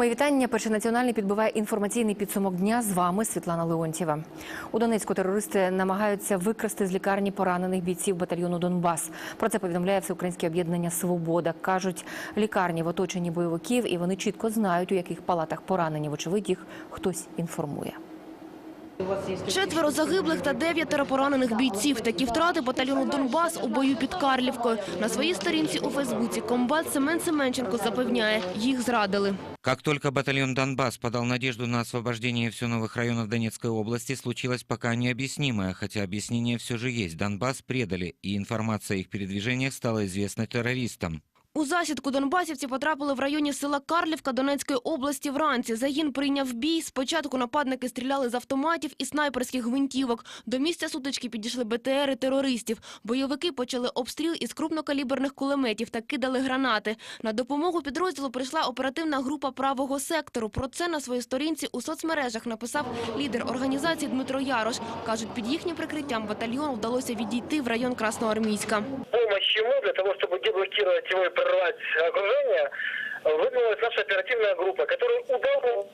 Мої вітання. Перший національний підбиває інформаційний підсумок дня. З вами Світлана Леонтьєва. У Донецьку терористи намагаються викрасти з лікарні поранених бійців батальйону Донбас. Про це повідомляє Всеукраїнське об'єднання Свобода. кажуть, лікарні в оточенні бойовиків, і вони чітко знають, у яких палатах поранені. Вочевидь, їх хтось інформує. Четверо загиблих та дев'ятеро поранених бійців. Такі втрати батальйону Донбас у бою під Карлівкою. На своїй сторінці у Фейсбуці комбат Семен Семенченко запевняє, їх зрадили. Как только батальон «Донбасс» подал надежду на освобождение все новых районов Донецкой области, случилось пока необъяснимое, хотя объяснение все же есть. Донбасс предали, и информация о их передвижениях стала известна террористам. У засідку донбасівці потрапили в районі села Карлівка Донецької області вранці. Загін прийняв бій. Спочатку нападники стріляли з автоматів і снайперських гвинтівок. До місця сутички підійшли БТРи терористів. Бойовики почали обстріл із крупнокаліберних кулеметів та кидали гранати. На допомогу підрозділу прийшла оперативна група правого сектору. Про це на своїй сторінці у соцмережах написав лідер організації Дмитро Ярош. Кажуть, під їхнім прикриттям батальйону вдалося відійти в район Красноармійська. помощь ему для того, чтобы деблокировать его и прорвать окружение, выдвинулась наша оперативная группа, которая удалось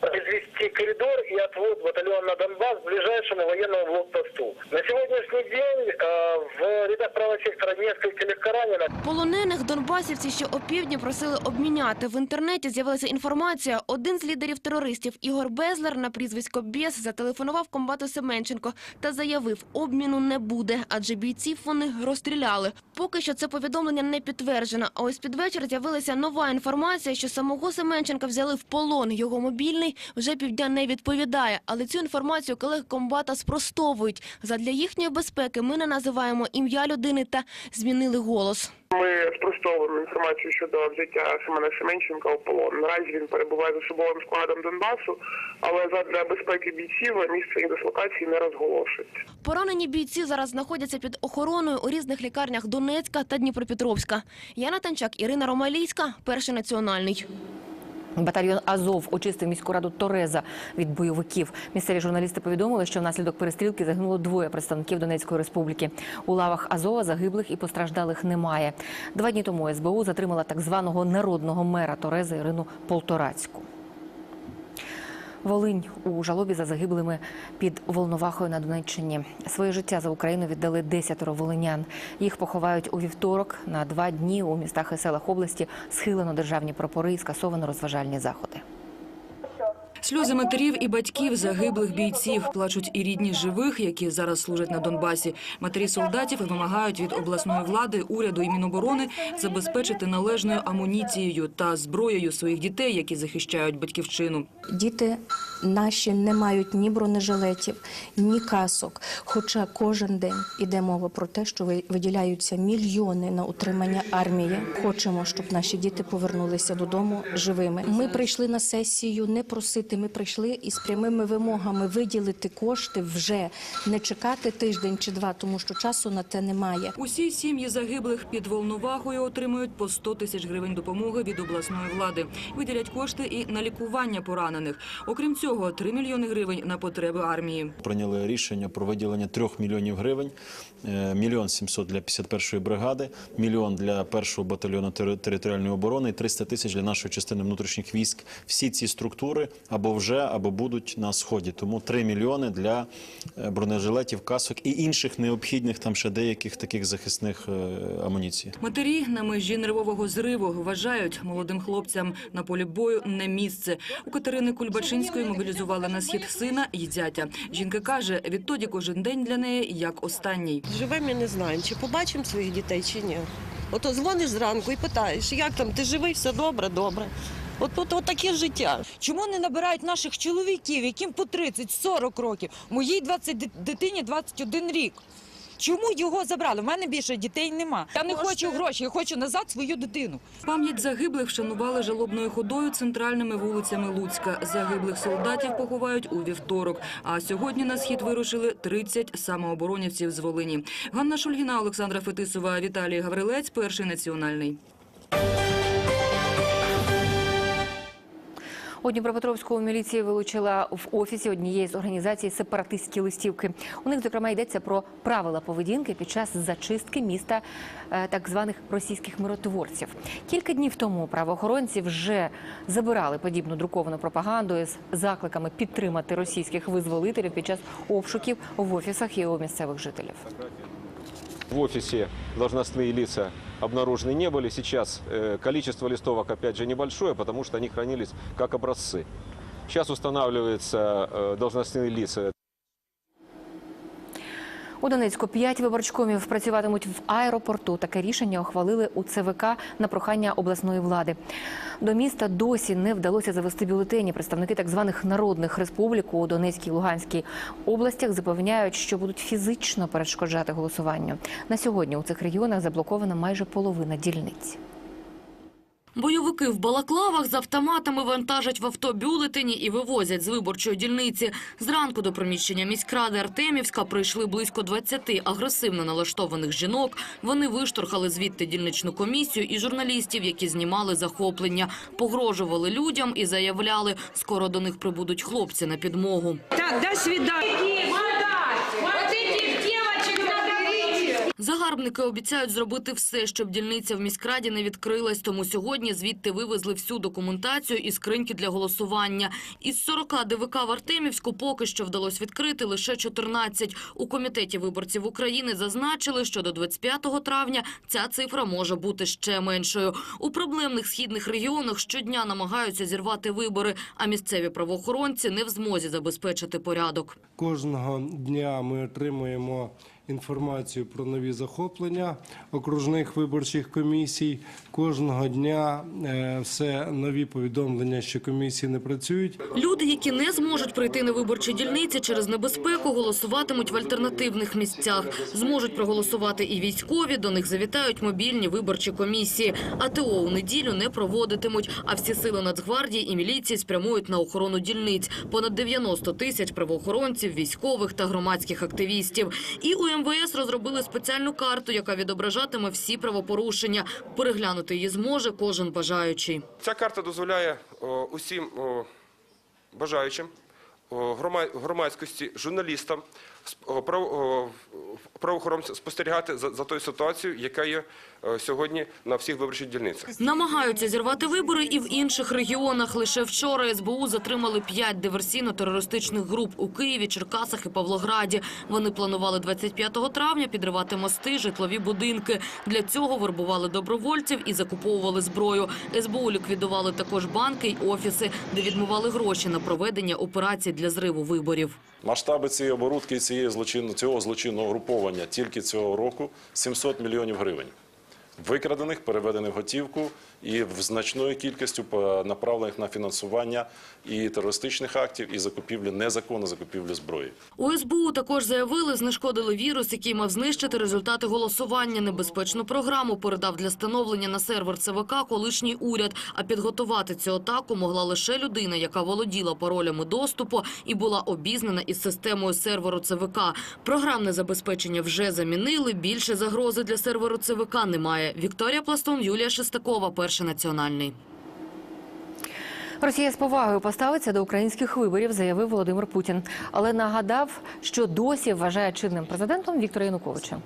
произвести коридор и отвод батальона на Донбасс к ближайшему военному блокпосту. На сегодняшний день э, в рядах правого сектора несколько легко раненых. Полонених донбасівці, що опівдні просили обміняти. В інтернеті з'явилася інформація. Один з лідерів терористів Ігор Безлер на прізвисько Бєс зателефонував комбату Семенченко та заявив, обміну не буде, адже бійців вони розстріляли. Поки що це повідомлення не підтверджено. А ось під вечір з'явилася нова інформація, що самого Семенченка взяли в полон. Його мобільний вже півдня не відповідає. Але цю інформацію колеги комбата спростовують. Задля їхньої безпеки ми не називаємо ім'я людини та змінили голос. Ми спростовуємо інформацію щодо взяття Семена Семенченка у полон. Наразі він перебуває за особовим складом Донбасу, але задля безпеки бійців місце їх дислокації не розголошується. Поранені бійці зараз знаходяться під охороною у різних лікарнях Донецька та Дніпропетровська. Яна Танчак, Ірина Ромалійська, перший національний. Батальйон Азов очистив міську раду Тореза від бойовиків. Місцеві журналісти повідомили, що внаслідок перестрілки загинуло двоє представників Донецької республіки. У лавах Азова загиблих і постраждалих немає. Два дні тому СБУ затримала так званого народного мера Тореза Ірину Полторацьку. Волинь у жалобі за загиблими під Волновахою на Донеччині. Своє життя за Україну віддали десятеро волинян. Їх поховають у вівторок на два дні у містах і селах області. Схилено державні прапори і скасовано розважальні заходи. Сльози матерів і батьків загиблих бійців плачуть і рідні живих, які зараз служать на Донбасі. Матері солдатів вимагають від обласної влади, уряду і міноборони забезпечити належною амуніцією та зброєю своїх дітей, які захищають батьківщину. Діти наші не мають ні бронежилетів, ні касок. Хоча кожен день іде мова про те, що ви- виділяються мільйони на утримання армії. Хочемо, щоб наші діти повернулися додому живими. Ми прийшли на сесію не просити. Ми прийшли із прямими вимогами виділити кошти вже не чекати тиждень чи два, тому що часу на те немає. Усі сім'ї загиблих під Волновахою отримують по 100 тисяч гривень допомоги від обласної влади. Виділять кошти і на лікування поранених. Окрім цього, 3 мільйони гривень на потреби армії. прийняли рішення про виділення 3 мільйонів гривень, е, мільйон 700 для 51-ї бригади, мільйон для першого батальйону територіальної оборони і 300 тисяч для нашої частини внутрішніх військ. Всі ці структури або вже, або будуть на сході. Тому 3 мільйони для е, бронежилетів, касок і інших необхідних там ще деяких таких захисних е, амуніцій. Матері на межі нервового зриву вважають молодим хлопцям на полі бою не місце. У Катерини Кульбачинської мобілізували на схід сина і зятя. Жінка каже, відтоді кожен день для неї як останній. Живемо ми не знаємо, чи побачимо своїх дітей, чи ні. Ото дзвониш зранку і питаєш, як там, ти живий, все добре, добре. От, от, от таке життя. Чому не набирають наших чоловіків, яким по 30-40 років? Моїй 20 ди- дитині 21 рік. Чому його забрали? У мене більше дітей нема. Я не хочу гроші, я хочу назад свою дитину. Пам'ять загиблих вшанували жалобною ходою центральними вулицями Луцька. Загиблих солдатів поховають у вівторок. А сьогодні на схід вирушили 30 самооборонівців з Волині. Ганна Шульгіна, Олександра Фетисова, Віталій Гаврилець, перший національний. У Дніпропетровську міліція вилучила в офісі однієї з організацій сепаратистські листівки. У них, зокрема, йдеться про правила поведінки під час зачистки міста е, так званих російських миротворців. Кілька днів тому правоохоронці вже забирали подібну друковану пропаганду із закликами підтримати російських визволителів під час обшуків в офісах і у місцевих жителів. В офисе должностные лица обнаружены не были. Сейчас э, количество листовок, опять же, небольшое, потому что они хранились как образцы. Сейчас устанавливаются э, должностные лица. у Донецьку п'ять виборчкомів працюватимуть в аеропорту. Таке рішення ухвалили у ЦВК на прохання обласної влади. До міста досі не вдалося завести бюлетені. Представники так званих народних республік у Донецькій і Луганській областях запевняють, що будуть фізично перешкоджати голосуванню. На сьогодні у цих регіонах заблокована майже половина дільниць. Бойовики в балаклавах з автоматами вантажать в авто бюлетені і вивозять з виборчої дільниці. Зранку до приміщення міськради Артемівська прийшли близько 20 агресивно налаштованих жінок. Вони виштовхали звідти дільничну комісію і журналістів, які знімали захоплення, погрожували людям і заявляли, скоро до них прибудуть хлопці на підмогу. Так, до свидання. Загарбники обіцяють зробити все, щоб дільниця в міськраді не відкрилась, тому сьогодні звідти вивезли всю документацію і скриньки для голосування. Із 40 ДВК в Артемівську поки що вдалося відкрити лише 14. У Комітеті виборців України зазначили, що до 25 травня ця цифра може бути ще меншою. У проблемних східних регіонах щодня намагаються зірвати вибори, а місцеві правоохоронці не в змозі забезпечити порядок. Кожного дня ми отримуємо інформацію про нові захоплення окружних виборчих комісій. Кожного дня е, все нові повідомлення, що комісії не працюють. Люди, які не зможуть прийти на виборчі дільниці через небезпеку, голосуватимуть в альтернативних місцях. Зможуть проголосувати і військові, до них завітають мобільні виборчі комісії. АТО у неділю не проводитимуть, а всі сили Нацгвардії і міліції спрямують на охорону дільниць. Понад 90 тисяч правоохоронців, військових та громадських активістів. І у МВС розробили спеціальну карту, яка відображатиме всі правопорушення. Переглянути її зможе кожен бажаючий. Ця карта дозволяє усім бажаючим, громадськості, журналістам, правоохоронцям спостерігати за, за тою ситуацією, яка є сьогодні на всіх виборчих дільницях. Намагаються зірвати вибори і в інших регіонах. Лише вчора СБУ затримали п'ять диверсійно-терористичних груп у Києві, Черкасах і Павлограді. Вони планували 25 травня підривати мости, житлові будинки. Для цього вербували добровольців і закуповували зброю. СБУ ліквідували також банки й офіси, де відмивали гроші на проведення операцій для зриву виборів. Масштаби цієї оборудки і цієї злочин, цього злочинного груповання тільки цього року 700 мільйонів гривень. Викрадених, переведених готівку і в значною кількістю направлених на фінансування і терористичних актів, і закупівлі незаконно закупівлі зброї. У СБУ також заявили, знешкодили вірус, який мав знищити результати голосування. Небезпечну програму передав для становлення на сервер ЦВК колишній уряд. А підготувати цю атаку могла лише людина, яка володіла паролями доступу і була обізнана із системою серверу ЦВК. Програмне забезпечення вже замінили. Більше загрози для серверу ЦВК немає. Вікторія Пластун, Юлія Шестакова, Перший національний. Росія з повагою поставиться до українських виборів, заявив Володимир Путін, але нагадав, що досі вважає чинним президентом Віктора Януковича.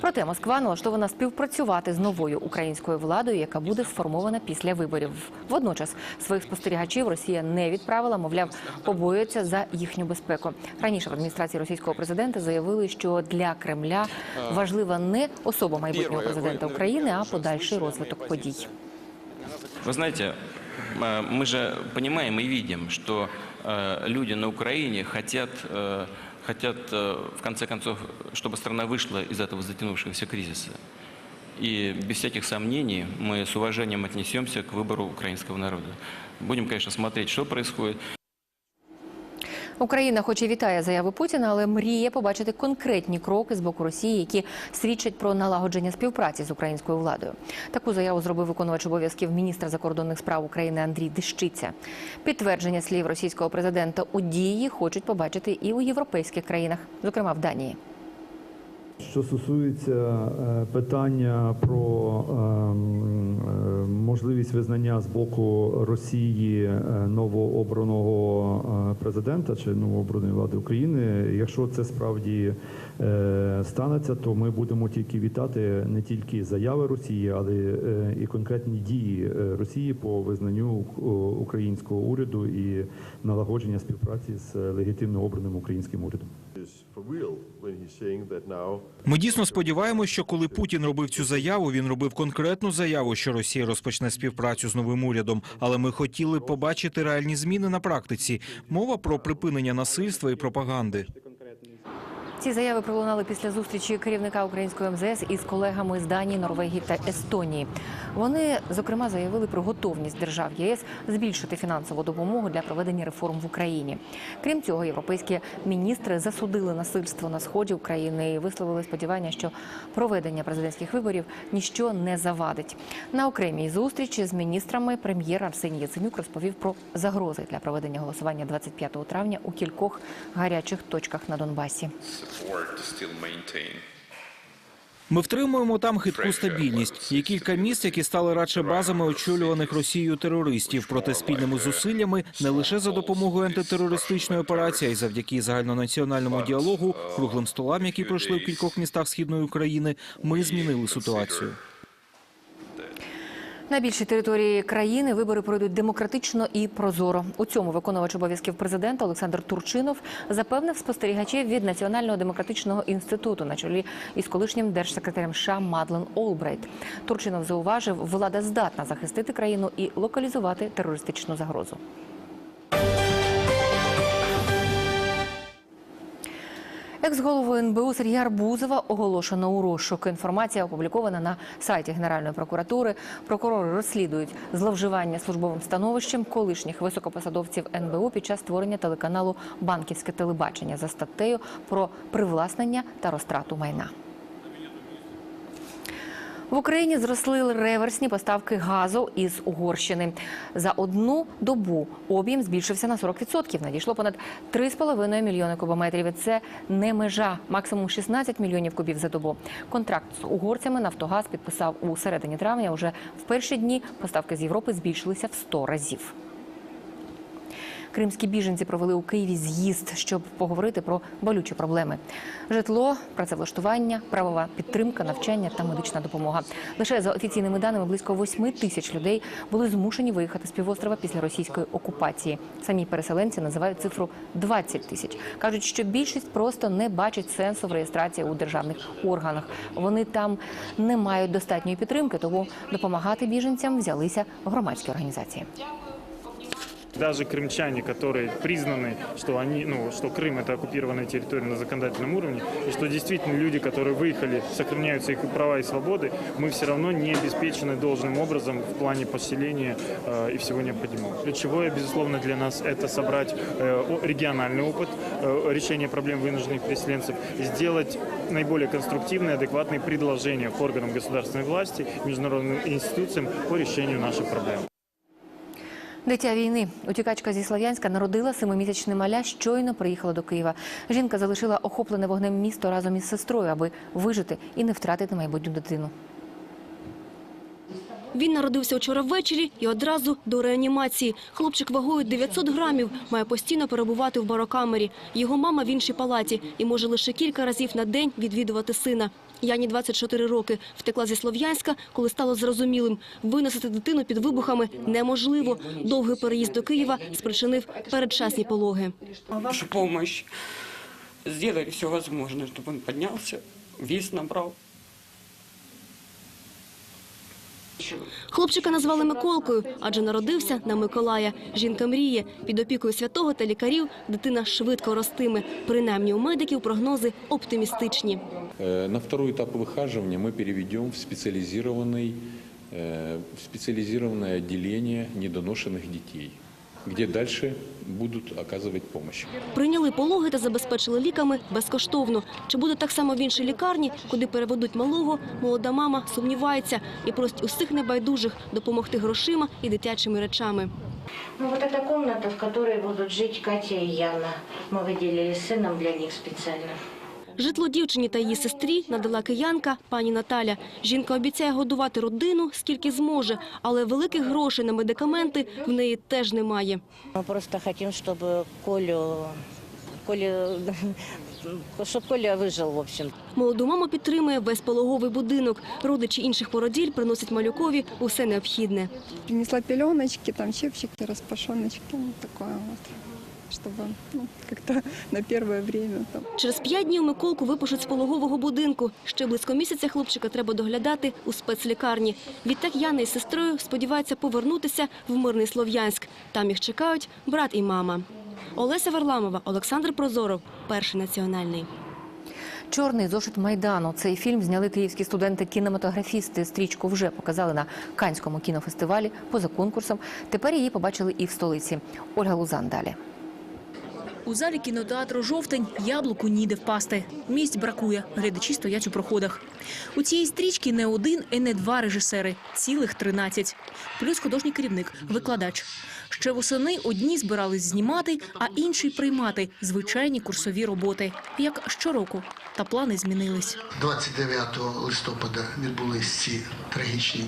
Проте Москва налаштована співпрацювати з новою українською владою, яка буде сформована після виборів. Водночас своїх спостерігачів Росія не відправила, мовляв, побоюється за їхню безпеку. Раніше в адміністрації російського президента заявили, що для Кремля важлива не особа майбутнього президента України, а подальший розвиток подій. Вы знаете, э, мы же понимаем и видим, что э, люди на Украине хотят, э, хотят э, в конце концов, чтобы страна вышла из этого затянувшегося кризиса. И без всяких сомнений мы с уважением отнесемся к выбору украинского народа. Будем, конечно, смотреть, что происходит. Україна, хоч і вітає заяви Путіна, але мріє побачити конкретні кроки з боку Росії, які свідчать про налагодження співпраці з українською владою. Таку заяву зробив виконувач обов'язків міністра закордонних справ України Андрій Дещиця. Підтвердження слів російського президента у дії хочуть побачити і у європейських країнах, зокрема в Данії. Що стосується е, питання про ем, е, можливість визнання з боку Росії е, новообраного президента чи новообраної влади України, якщо це справді станеться, то ми будемо тільки вітати не тільки заяви Росії, але і конкретні дії Росії по визнанню українського уряду і налагодження співпраці з легітимно обраним українським урядом. Ми дійсно сподіваємося, що коли Путін робив цю заяву, він робив конкретну заяву, що Росія розпочне співпрацю з новим урядом. Але ми хотіли побачити реальні зміни на практиці. Мова про припинення насильства і пропаганди. Ці заяви пролунали після зустрічі керівника української МЗС із колегами з Данії, Норвегії та Естонії. Вони зокрема заявили про готовність держав ЄС збільшити фінансову допомогу для проведення реформ в Україні. Крім цього, європейські міністри засудили насильство на сході України і висловили сподівання, що проведення президентських виборів ніщо не завадить. На окремій зустрічі з міністрами прем'єр Арсеній Яценюк розповів про загрози для проведення голосування 25 травня у кількох гарячих точках на Донбасі. Ми втримуємо там хитку стабільність. Є кілька міст, які стали радше базами очолюваних Росією терористів. Проте спільними зусиллями не лише за допомогою антитерористичної операції, а й завдяки загальнонаціональному діалогу, круглим столам, які пройшли в кількох містах східної України. Ми змінили ситуацію. На більшій території країни вибори пройдуть демократично і прозоро. У цьому виконувач обов'язків президента Олександр Турчинов запевнив спостерігачів від Національного демократичного інституту на чолі із колишнім держсекретарем США Мадлен Олбрайт. Турчинов зауважив, влада здатна захистити країну і локалізувати терористичну загрозу. Екс-голову НБУ Сергія Арбузова оголошено у розшук. Інформація опублікована на сайті Генеральної прокуратури. Прокурори розслідують зловживання службовим становищем колишніх високопосадовців НБУ під час створення телеканалу Банківське телебачення за статтею про привласнення та розтрату майна. В Україні зросли реверсні поставки газу із Угорщини. За одну добу об'єм збільшився на 40%. Надійшло понад 3,5 мільйони кубометрів. Це не межа, максимум 16 мільйонів кубів за добу. Контракт з угорцями Нафтогаз підписав у середині травня. Уже в перші дні поставки з Європи збільшилися в 100 разів. Кримські біженці провели у Києві з'їзд, щоб поговорити про болючі проблеми: житло, працевлаштування, правова підтримка, навчання та медична допомога. Лише за офіційними даними близько 8 тисяч людей були змушені виїхати з півострова після російської окупації. Самі переселенці називають цифру 20 тисяч. кажуть, що більшість просто не бачить сенсу в реєстрації у державних органах. Вони там не мають достатньої підтримки, тому допомагати біженцям взялися громадські організації. Даже крымчане, которые признаны, что, они, ну, что Крым это оккупированная территория на законодательном уровне, и что действительно люди, которые выехали, сохраняются их права и свободы, мы все равно не обеспечены должным образом в плане поселения э, и всего необходимого. Ключевое, безусловно, для нас это собрать э, региональный опыт э, решения проблем вынужденных переселенцев, сделать наиболее конструктивные, адекватные предложения к органам государственной власти, международным институциям по решению наших проблем. Дитя війни. Утікачка зі Слов'янська народила семимісячне маля, щойно приїхала до Києва. Жінка залишила охоплене вогнем місто разом із сестрою, аби вижити і не втратити майбутню дитину. Він народився вчора ввечері і одразу до реанімації. Хлопчик вагою 900 грамів, має постійно перебувати в барокамері. Його мама в іншій палаті і може лише кілька разів на день відвідувати сина. Яні 24 роки. Втекла зі Слов'янська, коли стало зрозумілим. Виносити дитину під вибухами неможливо. Довгий переїзд до Києва спричинив передчасні пологи. Вашу помощь. Сделали все возможное, чтобы он поднялся, вес набрал. Хлопчика назвали Миколкою, адже народився на Миколая. Жінка мріє. Під опікою святого та лікарів дитина швидко ростиме. Принаймні у медиків прогнози оптимістичні. Э, На второй этап выхаживания мы переведем в специализированный, э, в специализированное отделение недоношенных детей, где дальше будут оказывать помощь. Прийняли пологи та забезпечили ліками безкоштовно. Чи буде так само в іншій лікарні, куди переведуть малого, молода мама сумнівається і просить усіх небайдужих допомогти грошима і дитячими речами. Ну, вот эта комната, в которой будут жить Катя и Яна. Мы выделили с сыном для них специально. Житло дівчині та її сестрі надала киянка пані Наталя. Жінка обіцяє годувати родину скільки зможе, але великих грошей на медикаменти в неї теж немає. Мы просто хотим, чтобы Колю, Колю, чтобы Коля выжил, в общем. Молоду маму підтримує весь пологовий будинок. Родичі інших породіль приносять малюкові усе необхідне. Принесла пеленочки, там чепчики, распашоночки, ну, такое вот, чтобы ну, как-то на первое время там. Через п'ять днів Миколку випишуть з пологового будинку. Ще близько місяця хлопчика треба доглядати у спецлікарні. Відтак Яна із сестрою сподіваються повернутися в мирний Слов'янськ. Там їх чекають брат і мама. Олеся Варламова, Олександр Прозоров, перший національний. Чорний зошит майдану. Цей фільм зняли київські студенти-кінематографісти. Стрічку вже показали на Канському кінофестивалі поза конкурсом. Тепер її побачили і в столиці. Ольга Лузан далі. У залі кінотеатру «Жовтень» яблуку ніде впасти. Місць бракує, глядачі стоять у проходах. У цієї стрічки не один і не два режисери, цілих 13. Плюс художній керівник, викладач. Ще восени одні збирались знімати, а інші приймати звичайні курсові роботи. Як щороку. Та плани змінились. 29 листопада відбулись ці трагічні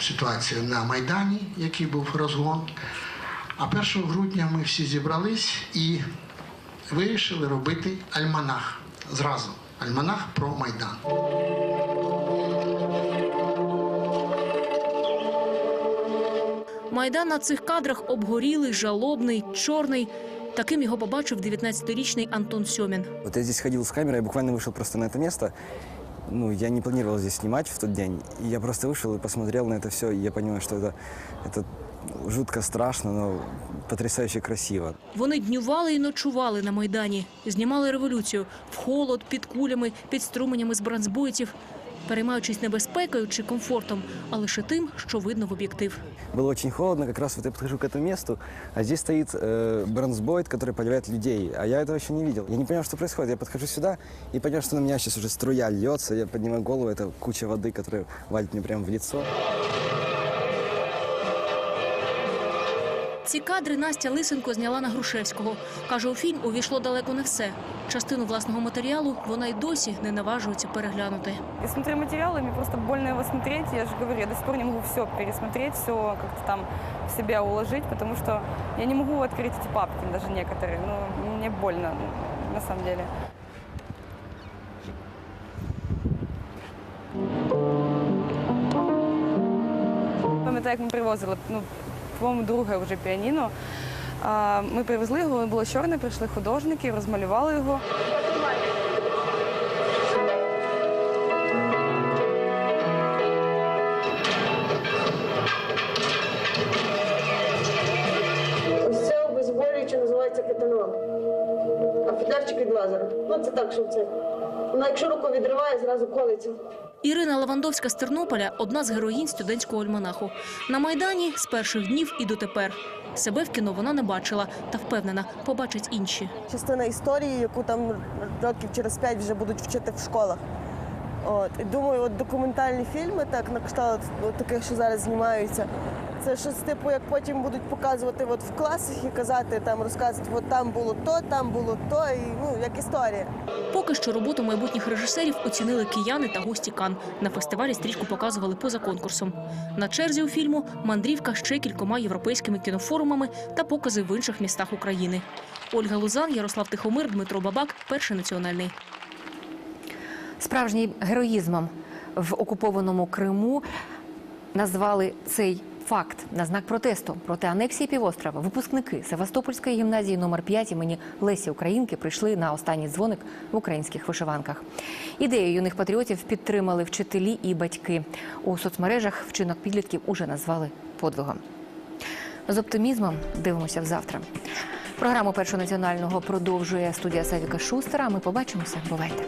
ситуації на Майдані, який був розгон. А 1 грудня ми всі зібрались і вирішили робити альманах. Зразу альманах про Майдан. Майдан на цих кадрах обгорілий, жалобний, чорний. Таким його побачив 19-річний Антон Сьомін. Вот я здесь ходил с камерой, я буквально вышел просто на это место. Ну, я не планировал здесь снимать в тот день. И я просто вышел и посмотрел на это все, и я понимаю, что это, это жутко страшно, но потрясающе красиво. Вони днювали і ночували на Майдані, знімали революцію в холод, під кулями, під струменями з бронзбойців, переймаючись небезпекою чи комфортом, а лише тим, що видно в об'єктив. Было очень холодно, как раз вот я подхожу к этому месту, а здесь стоит э, бронзбойт, который поливает людей, а я этого еще не видел. Я не понимаю, что происходит. Я подхожу сюда и понимаю, что на меня сейчас уже струя льется, я поднимаю голову, это куча воды, которая валит мне прямо в лицо. Ці кадри Настя Лисенко зняла на Грушевського. Каже, у фільм увійшло далеко не все. Частину власного матеріалу вона й досі не наважується переглянути. Я смотрю материалы, мне просто больно его смотреть. Я же говорю, я до сих пор не могу все пересмотреть, все как-то там в себя уложить, потому что я не могу открыть эти папки, даже некоторые. Ну, мне больно, на самом деле. Пам'ятаю, як ми привозили, ну, по-моєму, друге вже піаніно. Ми привезли його, воно було чорне, прийшли художники, розмалювали його. Ось це обезболююче називається кетанол. А фітлярчик від лазера. Ну це так, що це. Вона якщо руку відриває, зразу колиться. Ірина Лавандовська з Тернополя – одна з героїнь студентського альманаху. На Майдані з перших днів і дотепер. Себе в кіно вона не бачила та впевнена, побачать інші. частина історії, яку там років через п'ять вже будуть вчити в школах. От і думаю, от документальні фільми, так на кшталт от таких, що зараз знімаються. Це щось типу, як потім будуть показувати от в класах і казати, там розказувати, от там було то, там було то, і ну як історія. Поки що роботу майбутніх режисерів оцінили кияни та гості Кан. На фестивалі стрічку показували поза конкурсом. На черзі у фільму мандрівка ще кількома європейськими кінофорумами та покази в інших містах України. Ольга Лузан, Ярослав Тихомир, Дмитро Бабак, перший національний. Справжнім героїзмом в окупованому Криму назвали цей факт на знак протесту проти анексії півострова. Випускники Севастопольської гімназії номер 5 імені Лесі Українки прийшли на останній дзвоник в українських вишиванках. Ідею юних патріотів підтримали вчителі і батьки. У соцмережах вчинок підлітків уже назвали подвигом. З оптимізмом дивимося в завтра. Програму першого національного продовжує студія Савіка Шустера. Ми побачимося. Бувайте.